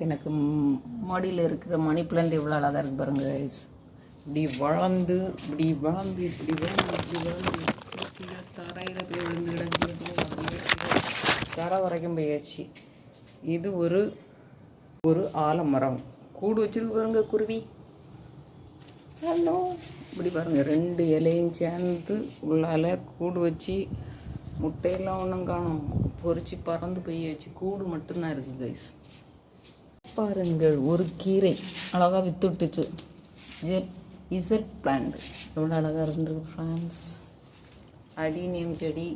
எனக்கு மடியில் மாடியில் இருக்கிற மணி பிளான்ட் எவ்வளோ அழகாக இருக்கு பாருங்க கைஸ் இப்படி வளர்ந்து இப்படி வளர்ந்து இப்படி வளர்ந்து இப்படி வளர்ந்து தரையில் போய் விழுந்து கிடக்கு தரை வரைக்கும் போயாச்சு. இது ஒரு ஒரு ஆலமரம். கூடு வச்சிருக்கு பாருங்க குருவி. ஹலோ இப்படி பாருங்க ரெண்டு இலையும் சேர்ந்து உள்ளால கூடு வச்சு முட்டையெல்லாம் ஒன்றும் காணும். பொறிச்சு பறந்து போயாச்சு. கூடு மட்டும்தான் இருக்குது கைஸ் பாருங்கள் ஒரு கீரை அழகாக வித்துட்டுச்சு. ஜெட் இசட் பிளான்ட் எவ்வளோ அழகாக இருந்திருக்கு ஃப்ரான்ஸ் அடினியம் செடி.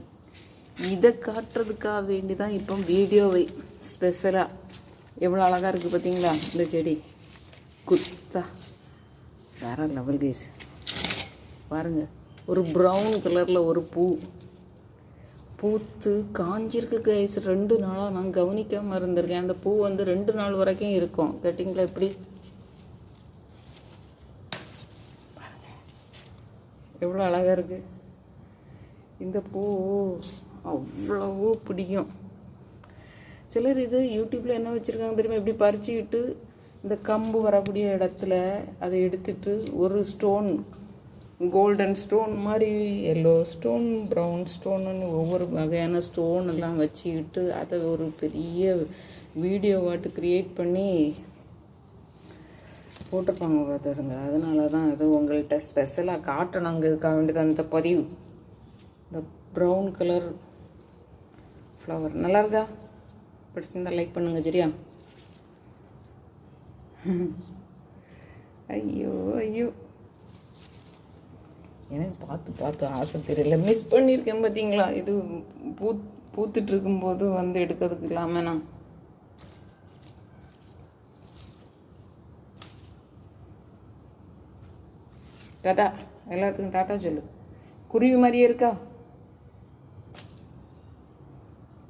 இதை காட்டுறதுக்காக வேண்டி தான் இப்போ வீடியோவை ஸ்பெஷலாக எவ்வளோ அழகாக இருக்குது பார்த்தீங்களா இந்த செடி? குத்தா. வேற லெவல் கேஸ் பாருங்கள் ஒரு ப்ரௌன் கலரில் ஒரு பூ. பூத்து காஞ்சிருக்கு கைஸ் ரெண்டு நாளாக நான் கவனிக்காமல் இருந்திருக்கேன். அந்த பூ வந்து ரெண்டு நாள் வரைக்கும் இருக்கும். கேட்டிங்களா எப்படி? எவ்வளோ அழகாக இருக்குது இந்த பூ அவ்வளவோ பிடிக்கும். சிலர் இது யூடியூப்பில் என்ன வச்சுருக்காங்க தெரியுமா? இப்படி பறிச்சுக்கிட்டு இந்த கம்பு வரக்கூடிய இடத்துல அதை எடுத்துட்டு ஒரு ஸ்டோன் கோல்டன் ஸ்டோன் மாதிரி எல்லோ ஸ்டோன் ப்ரௌன் ஸ்டோனுன்னு ஒவ்வொரு வகையான ஸ்டோன் எல்லாம் வச்சுக்கிட்டு அதை ஒரு பெரிய வீடியோவாட்டு க்ரியேட் பண்ணி போட்டிருப்பாங்க பார்த்துடுங்க அதனால தான் அது உங்கள்கிட்ட ஸ்பெஷலாக காட்டணுங்கிறதுக்காக வேண்டியது அந்த பதிவு. இந்த ப்ரௌன் கலர் ஃப்ளவர் நல்லா இருக்கா? பிடிச்சிருந்தா லைக் பண்ணுங்க சரியா? ஐயோ ஐயோ. எனக்கு பார்த்து பார்த்து ஆசை தெரியல. மிஸ் பண்ணியிருக்கேன் பார்த்தீங்களா? இது பூ பூத்துட்டு இருக்கும்போது வந்து எடுக்கிறதுக்கு இல்லாமல் நான். டாட்டா எல்லாத்துக்கும் டாட்டா சொல்லு. குருவி மாதிரியே இருக்கா?